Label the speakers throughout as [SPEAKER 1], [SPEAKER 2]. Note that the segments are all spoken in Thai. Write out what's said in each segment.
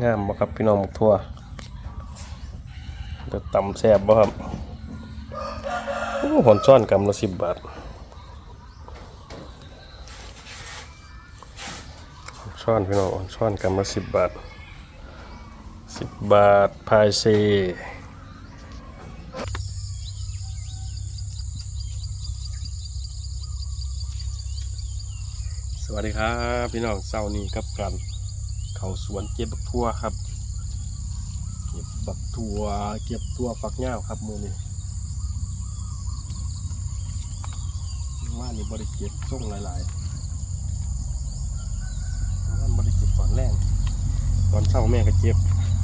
[SPEAKER 1] งามบ่ครับพี่น้องหมกทั่วจะตำแซ่บบ่ครับโอ้หอนซ่อนกำละสิบบาทซ่อนพี่น้องหอนซ่อนกำละสิบบาทสิบบาทพายเซสวัสดีครับ พี่น้องเช้านี้กับกัน เขาสวนเก็บบักทั่วครับ เก็บบักทั่วเก็บทั่วฝักยาวครับหมูนี่ว่านี่บริเก็บส่งหลายๆว่าบริเก็บตอนแรกตอนเช้าแม่ก็เก็บ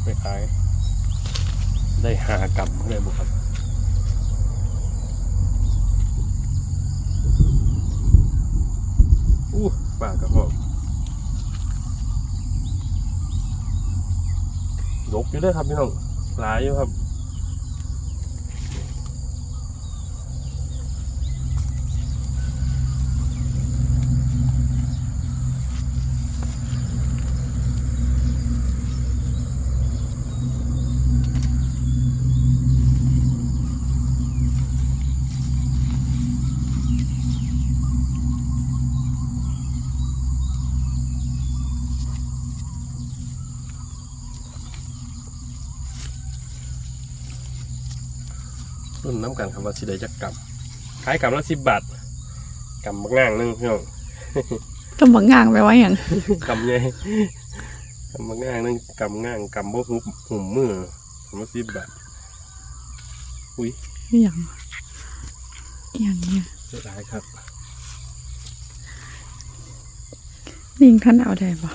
[SPEAKER 1] ไปขาย ได้หากำเลยบุครับอู้ปากกระหอบ ดกอยู่เด้วยครับพี่น้องหลายอยู่ครับ นน้ำกันครับว่าสิได้จักกำขายกำละสิบบาทกำบักง่างหนึงพี่น้อง
[SPEAKER 2] ก็บังงางไปว่าอย่าง
[SPEAKER 1] กำใหญ่กำบักง่างหนึงกำง่างกำบ่หุบหุ่มมือกำละสิบบาทอุ้ย
[SPEAKER 2] อย่างอย่างเนี้ย
[SPEAKER 1] เสียดายครับ
[SPEAKER 2] ลิงท่านเอาได้ปะ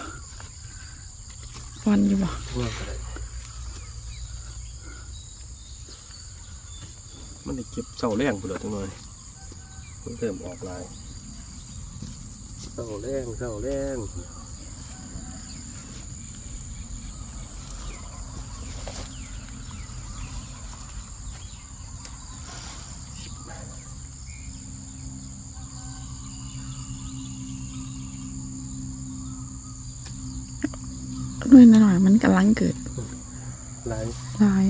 [SPEAKER 2] วันอยู่ปะ
[SPEAKER 1] ว่าก็ได้ มันได้เก็บเสาแรงไปเลยจังเลยมันเริ่มออกลายเสาแรงเสาแรง
[SPEAKER 2] ด้วยหน่อยๆมันกำลังเกิด
[SPEAKER 1] ลาย
[SPEAKER 2] ลาย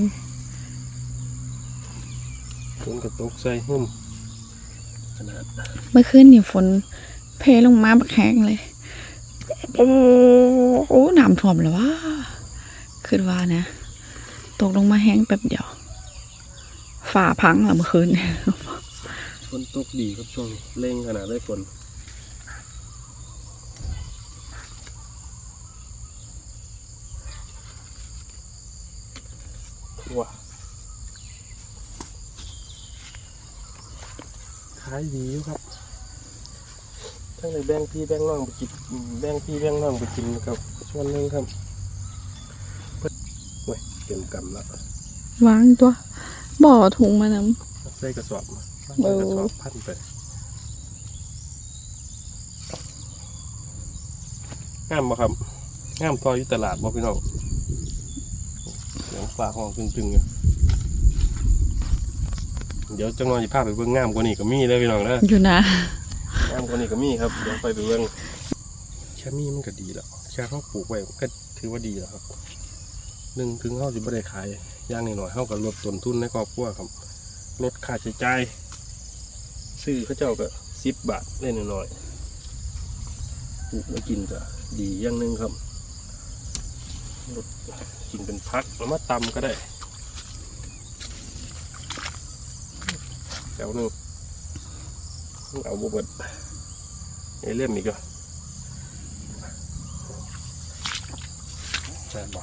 [SPEAKER 1] ฝนกระตกใส่หุ่มขนาด
[SPEAKER 2] เมื่อคืนนี่ฝนเพลงมาบักแห้งเลยโอ้โอ้น้ำท่วมแล้วว่าคือว่านะ ตกลงมาแห้งแป๊บเดียว ฝ่าพังแล้วเมื่อคืน
[SPEAKER 1] ฝนตกดีครับช่วงนี้เร่งขนาดได้ฝนายดีอยู่ครับทั้งในแบงพี่แบงน้องไปกินแบงพี่แบงน้องไปกินครับส่วนหนึ่งครับเพิ่นโอ้ยเต็มกำแล้ว
[SPEAKER 2] วางตัว บ่อถุงมานำ
[SPEAKER 1] ใส่กระสอบมา
[SPEAKER 2] เอ
[SPEAKER 1] ใส่
[SPEAKER 2] อ
[SPEAKER 1] กระสอบพันไปงามบ่ครับงามทออยู่ตลาดบ่พี่น้องเสียงปลาห้องตึงๆอยู่ เดี๋ยวจังหวะจะพาไปเบิ่งงามกว่านี้ก็มีเลยพี่น้องนะ
[SPEAKER 2] อยู่นะ
[SPEAKER 1] งามกว่านี้ก็มีครับเดี๋ยวไปไปเบิ่งแค่มีมันก็ดีแล้วแค่เขาปลูกไว้มันก็ถือว่าดีแล้วครับหนึ่งถึงเขาจะไม่ได้ขายอย่างนี้หน่อยเขาก็ลดต้นทุนในครอบครัวครับลดค่าใช้จ่ายซื้อเขาเจ้าก็สิบบาทเล่นหน่อยๆปลูกมากินก็ดีอย่างหนึ่งครับลดกินเป็นพักแล้วมาตำก็ได้แถ วหนึ่งเอาบวบดไอ้เล่มอีกอะแซ่บบ่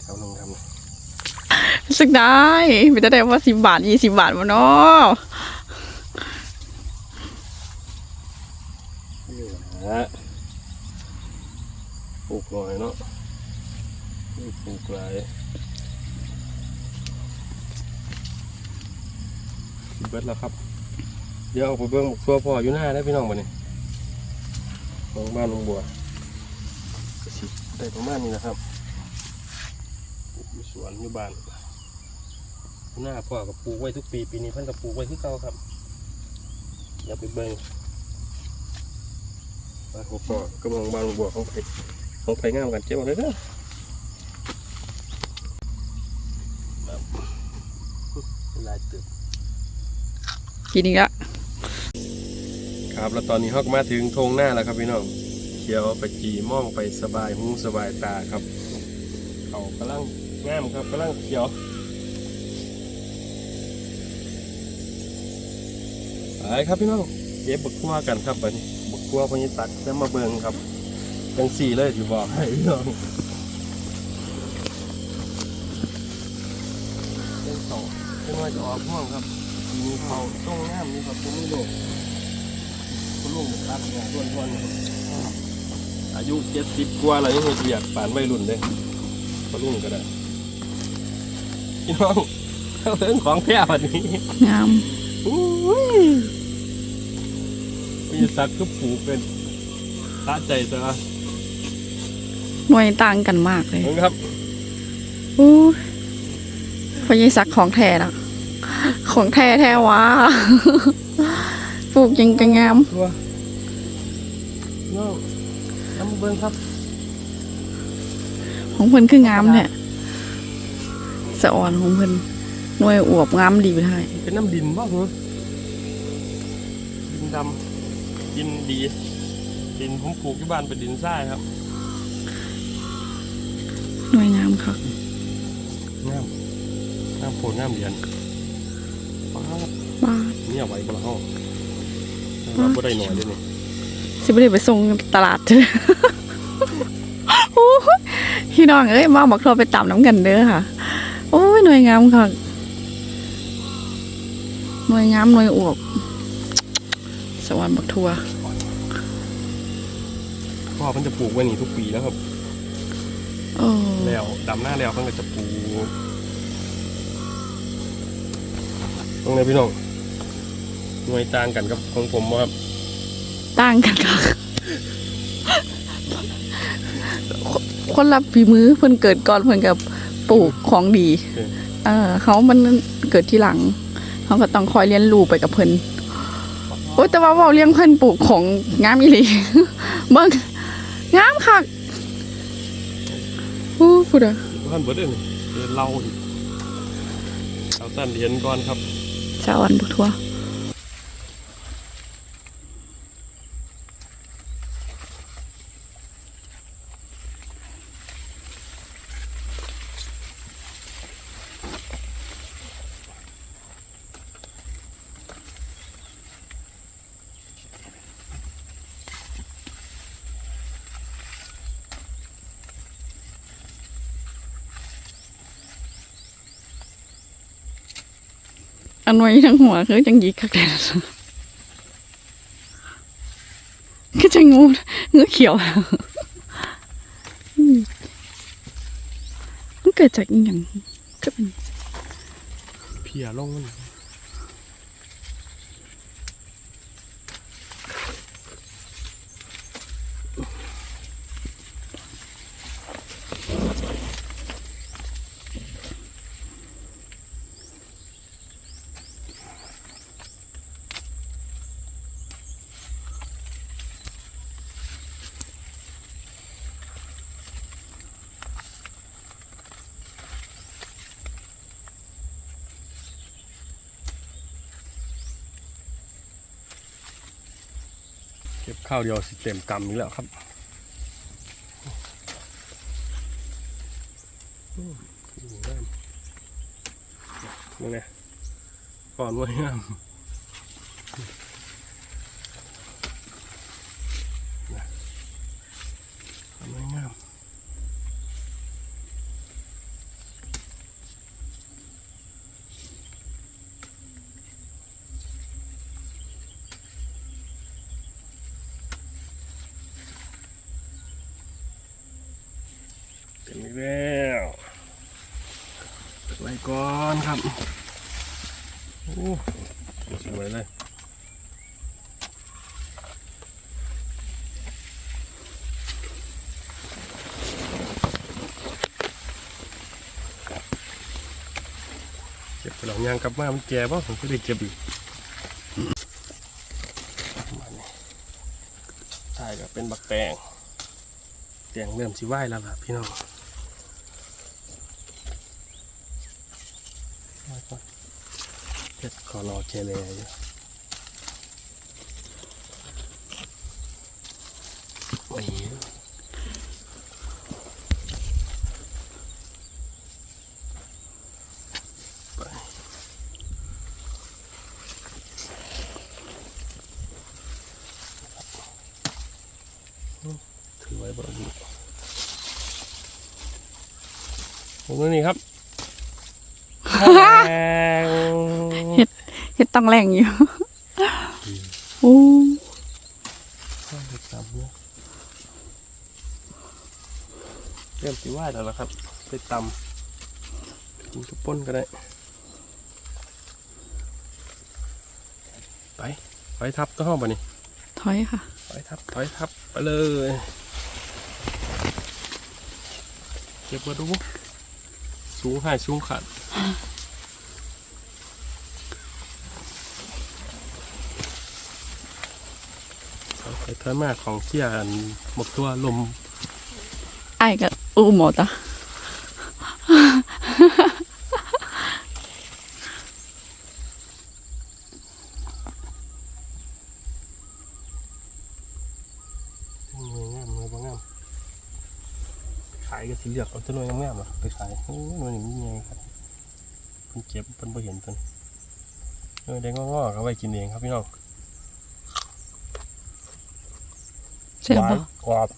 [SPEAKER 1] แถวหนึ่งทำไง
[SPEAKER 2] รู้สึกได้ไม่ได้ว่าสิบบาทยี่สิบบาทวะเนาะ
[SPEAKER 1] นี่ฮะปลูกหน่อยเนาะนี่ปลูกหลาย เบิดแล้วครับ เดี๋ยวเอาไปเบิ้งตัวพ่ออยู่หน้าได้พี่น้องบ่เนี่ยลงบ้านลงบัวก็สิได้ประมาณนี้นะครับสวนอยู่บ้านหน้าพ่อกับปลูกไว้ทุกปีปีนี้เพิ่นกับปลูกไว้ที่เก่าครับเดี๋ยวไปเบิ้งบ้านหัวปอกระมองบางบัวของเพชรของไผ่งามกันเจ็บเอาเลยเด้อแบบลายตึก
[SPEAKER 2] กินอีกละ
[SPEAKER 1] ครับแล้วตอนนี้ฮอกมาถึงทงหน้าแล้วครับพี่น้องเขียวไปจีมองไปสบายหูสบายตาครับ เขากำลังงามครับกำลังเขียวไปครับพี่น้องเก็บบักทั่วกันครับบัดนี้บักทั่วพญิตัดแล้วมาเบิงครับจังสี่เลยที่บอกให้พี่น้องเป็นสองเป็นว่าจะออกม่วงครับ มีเขาต้องงามนี่ครับผมไม่โลกคุณลุงตัดเนี่ยทวนทวนอายุเจ็ดสิบกว่าแล้วยังเหียดป่านไม่รุ่นเลยคุณลุงก็ได้พี่น้องเข้าเรื่องของแท้วันนี้
[SPEAKER 2] งาม
[SPEAKER 1] อุ้ยมีสักก็ปลูกเป็นตาใจตัว
[SPEAKER 2] หน่วยต่างกันมากเลย
[SPEAKER 1] มึงครับ
[SPEAKER 2] อู้พยายสักของแท้นะ ของแท้แท้วะปลูกยังกะงาม
[SPEAKER 1] ตัวน้องน้ำเบิ้งครับ
[SPEAKER 2] ของเพิ่นคืองามเนี่ยสะอ่อนของเพิ่นหน่วยอวบงามดีไปไทย
[SPEAKER 1] เป็นน้ำดินบ้างเหรอดินดำดินดี ดินผมปลูกที่บ้านเป็นดินทรายครับ
[SPEAKER 2] หน่วยงามค่ะ
[SPEAKER 1] งามงามโผล่งามเหรียญป้าบ
[SPEAKER 2] บ้า
[SPEAKER 1] เนี่ยไหวบ่ละห้องเราบ่ได้หน่อยเลยนี่
[SPEAKER 2] สิบ่ได้ไปส่งตลาดเถอะโอ้ยพี่น้องเอ้ยมาบอกเราไปตามน้ำกันเด้อค่ะ โอ้ยหน่วยงามค่ะหน่วยงามหน่วยอวบสวรรค์บักทัว
[SPEAKER 1] พ่อมันจะปลูกไว้นี่ทุกปีแล้วครับ
[SPEAKER 2] โอ้
[SPEAKER 1] แล้วดำหน้าแล้วมันก็จะปลูกตรงไหนพี่น้อง หน่วยต่างกันกับของผมบ่ครับ
[SPEAKER 2] ต่างกันค่ะคนคนรับฝีมือเพิ่นเกิดก่อนเพิ่นกับปลูกของดีเออเขามันเกิดที่หลังเขาก็ต้องคอยเรียนรู้ไปกับเพิ่นโอ้ยแต่ว่าเว่าเลี้ยงเพิ่นปลูกของงามอีหลีเบิ่งงามค่ะอู้พูดอะ
[SPEAKER 1] ท่านเบิดเด้อนี่เดี๋ยวเล่าอีกเอาสั้นเรียนก่อนครับ
[SPEAKER 2] สวรรค์บุทัว อันไว้ทั้งหัวคือจังยีคักแท้ก็จะงูงูเขียวมมันเกิดจากอีหยังก็เป็น
[SPEAKER 1] เพียลงมัน เก็บข้าวเดียวสิเต็มกำนี้แล้วครับนี่ไงก่อนไว้งามนะทำไว้งามเต็มอีกแล้วไว้ก่อน ครับโอ้สวยเลยเก็บหลังยางกลับมามันแก่ป่ะผมก็ได้เก็บอีกใช่ก็เป็นบักแตงแดงเริ่มสิไหวแล้วล่ะพี่น้องไหว้ก่อน เฮ็ดขอรอเจเลยอยู่โอ้ยไปถือไว้บนนี้ผมนี่ครับ
[SPEAKER 2] ฮ็ดต้องแรงอยู่โอ้
[SPEAKER 1] ข้าวเด็กสามเนี่ยเริ่มสิไหวแล้วล่ะครับ ไปตำกินกับป้นก็ได้ ไปไปทับตัวห้องปะนี่
[SPEAKER 2] ถอยค่ะ
[SPEAKER 1] ถอยทับ ถอยทับไปเลย เก็บมาดู สูงหายสูงขาด ไปถอยมากของเที่ยนหมกตัวลม
[SPEAKER 2] ไอ้ก็อู้หมดอะา
[SPEAKER 1] ยก็สิเหลือกเอาตัวน่วยงามๆอไปขายโอ้ยหน่วยนี้ไงครับเพิ่นเก็บเพิ่นบ่เห็นเพิ่นหน่วยแดงงอๆก็ไว้กินเองครับพี่น้อง
[SPEAKER 2] เสีย
[SPEAKER 1] หวา
[SPEAKER 2] บ่
[SPEAKER 1] นกรอบ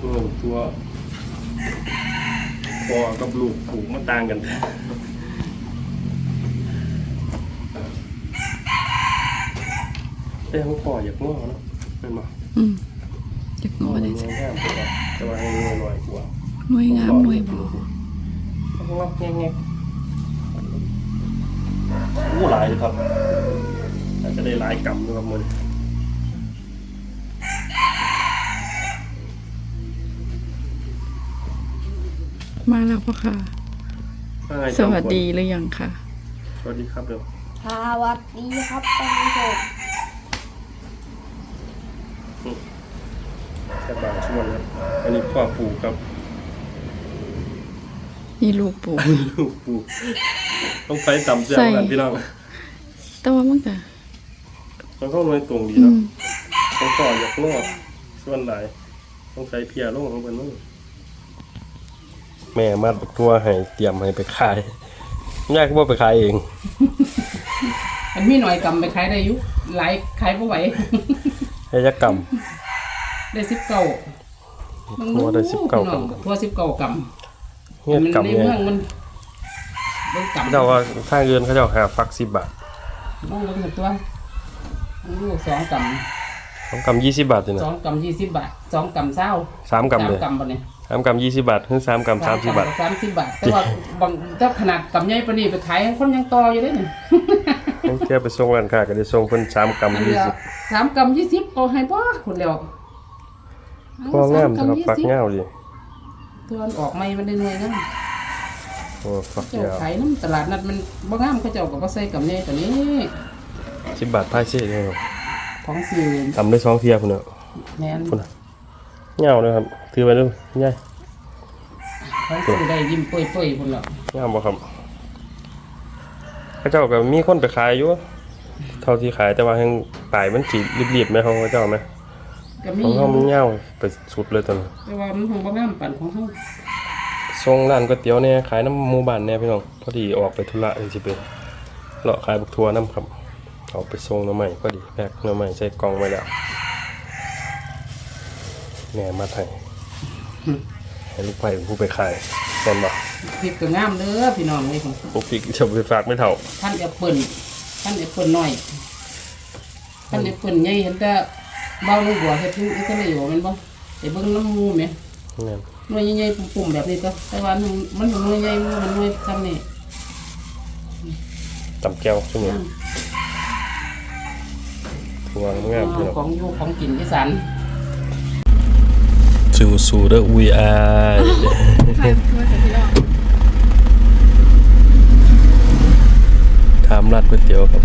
[SPEAKER 1] ตัวตัวพอกับลูกผูกมันต่างกัน แต่ของพ่ออยากง่วงเนาะเป็นบ่
[SPEAKER 2] อืมจักงอ
[SPEAKER 1] มัน
[SPEAKER 2] ได้
[SPEAKER 1] ง่วงแค่ตัวแต่ว่าให้ง่วงหน่อยกว่า
[SPEAKER 2] หน่วยงามหน่วยบ่
[SPEAKER 1] งอกแงกอู้ หลายเลยครับอาจจะได้หลายกำนะครับมัน
[SPEAKER 2] มาแล้วพ่อค่ะ
[SPEAKER 1] ว่าไง
[SPEAKER 2] ส
[SPEAKER 1] จอมพล
[SPEAKER 2] วัสดีหรือยังค่ะ
[SPEAKER 1] สวัสดีครับเดี๋ยว
[SPEAKER 3] สวัสดีครับท่านผู้ชม
[SPEAKER 1] แค่บางช่วงครับอันนี้พ่อปู่ครับ
[SPEAKER 2] นี่ลูกปู่
[SPEAKER 1] ลูกปู่ต้องไปต่ำเจ้ากันพี่น้อง
[SPEAKER 2] แต่ว่ามันก็
[SPEAKER 1] มันก็ไม่ตรงดี
[SPEAKER 2] อื
[SPEAKER 1] เนาะ
[SPEAKER 2] ม
[SPEAKER 1] ต้องต่ออยากงอกส่วนหลายต้องใช้เพียลงของมันมั้งแม่มัดตัวให้เตรียมให้ไปขายยากว่าไปขายเอง
[SPEAKER 4] มันมีหน่อยกำไปขายได้อยุหลายขายบ่ไหว
[SPEAKER 1] ให้ยักกรรม
[SPEAKER 4] ได้สิบเก้า
[SPEAKER 1] ทั่วได้19กำ
[SPEAKER 4] ทั่วสิบเก้าก
[SPEAKER 1] เงี้ยำ
[SPEAKER 4] มัน
[SPEAKER 1] กรรม
[SPEAKER 4] ใน
[SPEAKER 1] เนี่ย
[SPEAKER 4] เมืองมันเบิ่งกำ
[SPEAKER 1] เจ้าว่าทาเงินเขาเจ้าหาฟักสิบบาท
[SPEAKER 4] ต้องเบิ่งกับตัวลูกสองก
[SPEAKER 1] สองกำยี่สิบบาทเลยำนะ
[SPEAKER 4] สองกำยี่สิบบาทสองกำเศร้า
[SPEAKER 1] สามกำเลย
[SPEAKER 4] สามกำปะเนี่ย
[SPEAKER 1] สามกำยี่สิบบาทถึงสามกำสามสิบบาท
[SPEAKER 4] สามสิบบาท แต่ว่าบางถ้าขนาดกำใหญ่ปานนี้ไปขายคนยังต่ออยู่ได้เนี่ย
[SPEAKER 1] ต้องเที่ยวไปส่งร้านค้าก็ได้ส่งเพิ่นสามกำ
[SPEAKER 4] อัน
[SPEAKER 1] ยี่
[SPEAKER 4] เดียว
[SPEAKER 1] สิบ
[SPEAKER 4] สามกำยี่สิบเอาให้บ่คนเดียว
[SPEAKER 1] พองามนะครับฟัก
[SPEAKER 4] เงา
[SPEAKER 1] เงาดิ
[SPEAKER 4] ตัวมันออกไม่มันได้หน่วยนั่น
[SPEAKER 1] โอ้ฟัก
[SPEAKER 4] เจ้า
[SPEAKER 1] เงา
[SPEAKER 4] ขายน้ำตลาดนัดมันบ่งามเขาเจ้าก็บ่ใส่กับนี่ตัวนี้
[SPEAKER 1] สิบบาทพายเช่เนี่ย
[SPEAKER 4] ของสื่อ
[SPEAKER 1] ทำได้สองเที่ยวพุ่นเนาะ
[SPEAKER 4] แม่น
[SPEAKER 1] พุ่นน่ะเงาเลยครับถือไปดูง่าย
[SPEAKER 4] ของสื่อได้ยิ้มเปื่อยๆพุ่นละ
[SPEAKER 1] งามบ่ครับเขาเจ้าก็มีคนไปขายอยู่เท่าที่ขายแต่ว่าแห่งปลายมันสิรีบๆไหมของเขาเจ้าไหม
[SPEAKER 4] ก็มี
[SPEAKER 1] ของเขามันเงาไปสุดเลยตอนนี้
[SPEAKER 4] แต่ว่ามันคงบ่งามปานของเฮา
[SPEAKER 1] ส่งร้านก๋วยเตี๋ยวเนี่ยขายน้ำหมูบ้านเนี่ยพี่น้องพอดีออกไปธุระเลยสิไปเลาะขายบักทัวน้ำครับเอาไปส่งหน้ำใหม่พอดีแพ็คหน้ำใหม่ใส่กล่องไว้แล้วแหน่มาไทยให้ลูกไปเป็นผู้ไปขายตอนบ่
[SPEAKER 4] พริกก็งามเด้อพี่น้องนี่ของ
[SPEAKER 1] พวกพริกจะไปฝากไม่เท่า
[SPEAKER 4] ท่านแอปเปิ้ลท่านแอปเปิ้ลน้อยท่านแอปเปิ้ลใหญ่เห็นแต่เบาลูกบัวเฮ็ดอยู่อิตาลีบ่แม่นบ่ไปเบิ่งน้ำหมูแหม
[SPEAKER 1] แม่น
[SPEAKER 4] หน่วยใหญ่ๆปุ่มๆแบบนี้ก็แต่ว่ามันมันหน่วยใหญ่มันหน่วยซ้ำนี่
[SPEAKER 1] ตำแก้วช่วงนี้ทัวงามพี่น้อง
[SPEAKER 4] ของอยู่ของกินอีสาน
[SPEAKER 1] สู่สู่เด้ออุยอาย
[SPEAKER 2] ใครมาจากพี่น้อง
[SPEAKER 1] ถามร้านก๋วยเตี๋ยวครับ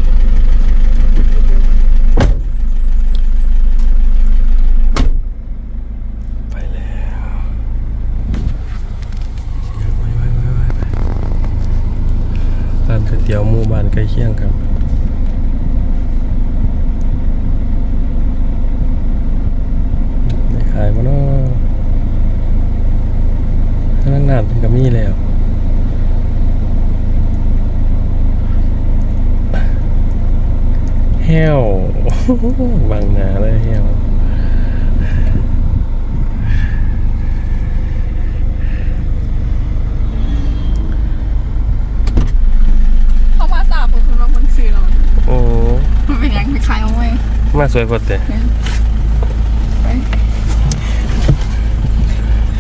[SPEAKER 1] ไปแล้วไปไปไปไปไปร้านก๋วยเตี๋ยวหมู่บ้านใกล้เคียงครับได้ขายมาเนาะพนักงานเป็นกมีแล้วแห้วบางนาเลยแห้ว
[SPEAKER 5] เข้ามาสาบผมสำหรับคนซื้อเรา
[SPEAKER 1] โอ้
[SPEAKER 5] มันเป็นยังไม่ ขายเอาไว้
[SPEAKER 1] มาสวยพอดแต่
[SPEAKER 5] ไป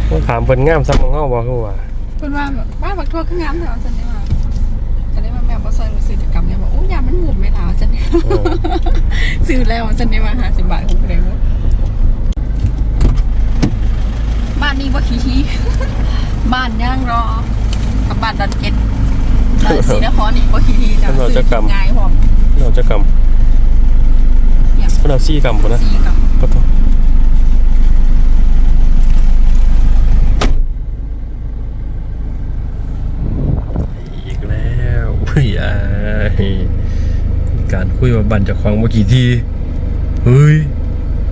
[SPEAKER 1] ต้องถามเพิ่นงามซ้ำของเฮาบ่คือว่า
[SPEAKER 5] เพื่อนว่าแบบบ้านบักทั่วขึ้นงามแต่ว่าฉันได้มาฉันได้มาแม่บอสซอยมาซื้อกิจกรรมเนี่ยบอกโอ้ยยามันหมุนไม่หลาวฉันเนี่ย
[SPEAKER 1] เออ
[SPEAKER 5] ซื้อแล้วฉันได้มาห้าสิบบาทของเรวบ้านนี้ว่าขี้ที่บ้านย่างรอกับบ้านดอนเก็ตเออสีนครนี่ว่าขี้ที่จ้ะซื้อกินง่ายพร้อม
[SPEAKER 1] เราจะกำ
[SPEAKER 5] อย่าง
[SPEAKER 1] เพิ่นเอาซี่กำพุ่นนะ
[SPEAKER 5] สีกับ
[SPEAKER 1] ปะโทอีกแล้วเฮ้ยอ้ายการคุยว่าบ้านเจ้าของบ่กี่ทีเฮ้ย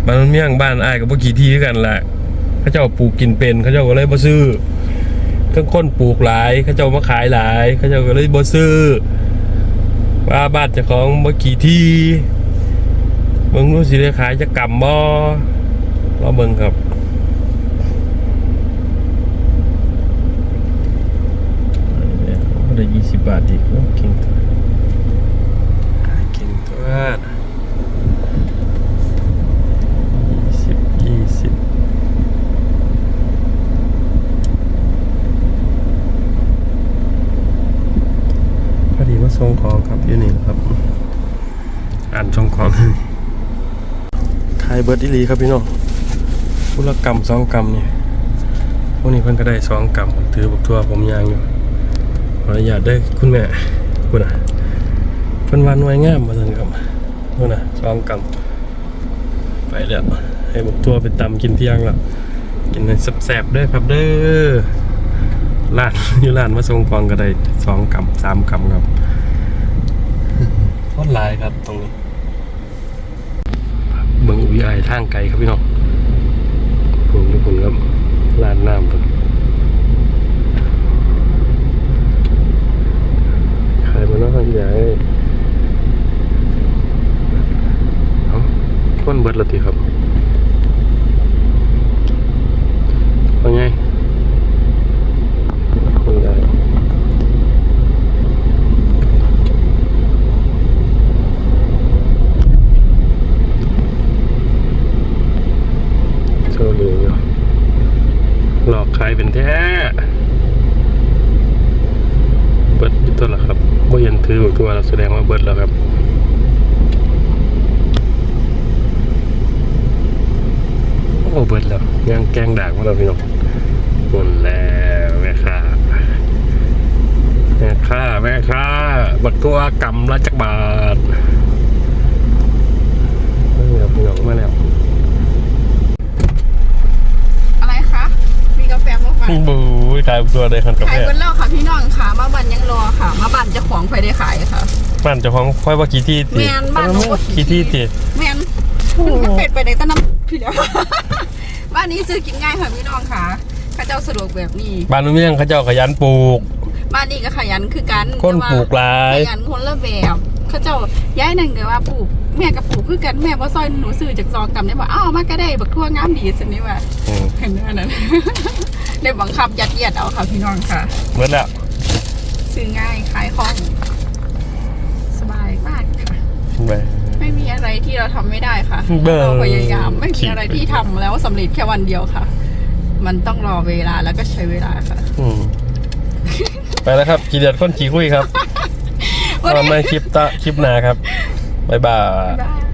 [SPEAKER 1] บ้านมันเมี่ยงบ้านอ้ายก็บ่กี่ทีคือกันล่ะเขาเจ้าปลูกกินเป็นเขาเจ้าก็เลยบ่ซื้อเครื่องค้นปลูกหลายเขาเจ้ามาขายหลายเขาเจ้าก็เลยบ่ซื้อว่าบ้านเจ้าของบ่กี่ที มึงรู้สิได้ขายจะกำบ่รอเบิ่งครับได้ยี่สิบบาทอีกโอ้เก่งตัวเก่งตัวยี่สิบยี่สิบพอดีมาส่งของครับอยู่นี่ครับ อ่านส่งของ ขายเบิร์ดอีลีครับพี่น้องพุละกรรมสองกรรมนี่พวกนี้เพิ่นก็ได้สองกรรมถือบุกทัวผมยางอยู่ขออนุญาตได้คุณแม่พูดนะเพิ่นวาหนวยงามมาสั่นครับพูดนะสองกรรมไปแล้วให้บุกทัวไปตำกินเที่ยงล้วกินให้แซ่บๆด้อครับเด้อร้านอยู่ร้านมาส่งของก็ได้สองกรรมสามกรรมครับโคตรลายครับตรงนี้ บิ่งอุยอายทางไกลครับพี่น้องผมทุกคนครับลาดน้ำครับขายมาเนาะใหญ่เอ้าก้นเบิดและทีครับว่าไงคนใหญ่โชว์เหลืองอยู่หลอกขายเป็นแท้ เบิดอยู่ตัวละครับบ่เห็นถืออยู่ตัวแล้วแสดงว่าเบิดแล้วครับ โอ้ เบิดแล้วยังแกงด่างมาแล้วพี่น้องหมดแล้วแม่ค้าแม่ค้าแม่ค้าบักตัวกำละจักบาทนี่ครับพี่น้องมาแล้ว
[SPEAKER 5] อะไรคะ มีกาแฟมาฝาก
[SPEAKER 1] บูยขายบักตัวได้คันกา
[SPEAKER 5] ขา
[SPEAKER 1] แฟ
[SPEAKER 5] ยบนเล่าค่ะพี่น้องค่ะ มาบันยังรอค่ะ มาบันเจะของไฟได้ขายค่ะ
[SPEAKER 1] บ้านเจ้าของค่อยว่ากี่ที่ติ
[SPEAKER 5] แม่นบ้านหนูว่ากี่
[SPEAKER 1] กี่
[SPEAKER 5] ที่
[SPEAKER 1] ที่ติ
[SPEAKER 5] แม่นมันเป็ดไปในต้นน้ำพี่เดียว บ้านนี้ซื้อกินง่ายค่ะพี่น้องค่ะข้าเจ้าสะดวกแบบนี้
[SPEAKER 1] บ้านนู้นเมี่ยงเขาเจ้าขยันปลูก
[SPEAKER 5] บ้านนี้ก็ขยันคือกัน
[SPEAKER 1] คนปลูกหลาย
[SPEAKER 5] ขยันคนละแบบเข้าเจ้าย้ายนั่นก็ว่าปลูกแม่กับปลูกคือกันแม่ว่าซอยหนูซื้อจากซองกำได้บอกอ้าวมาก็ได้บักทั่วงามดีสินี่ว่า
[SPEAKER 1] อืม
[SPEAKER 5] เห็นไหมนั้นได้บังคับยัดเยียดเอาค่ะพี่น้องค่ะ
[SPEAKER 1] เมื่อแล้ว
[SPEAKER 5] ซื้อง่ายขายคล่องสบายมากค่ะ
[SPEAKER 1] ไป
[SPEAKER 5] ไม่มีอะไรที่เราทำไม่ได้ค่ะ
[SPEAKER 1] เบอร์
[SPEAKER 5] เราพยายามไม่มีอะไรที่ทำแล้วสำเร็จแค่วันเดียวค่ะ มันต้องรอเวลาแล้วก็ใช้เวลาค่ะ
[SPEAKER 1] อืมไปแล้วครับกี่เดือนคนขี่คุยครับ
[SPEAKER 5] วัน
[SPEAKER 1] เอา
[SPEAKER 5] นี้
[SPEAKER 1] ไม่คลิปตะคลิปหนาครับ บ๊ายบาย
[SPEAKER 5] บ๊ายบาย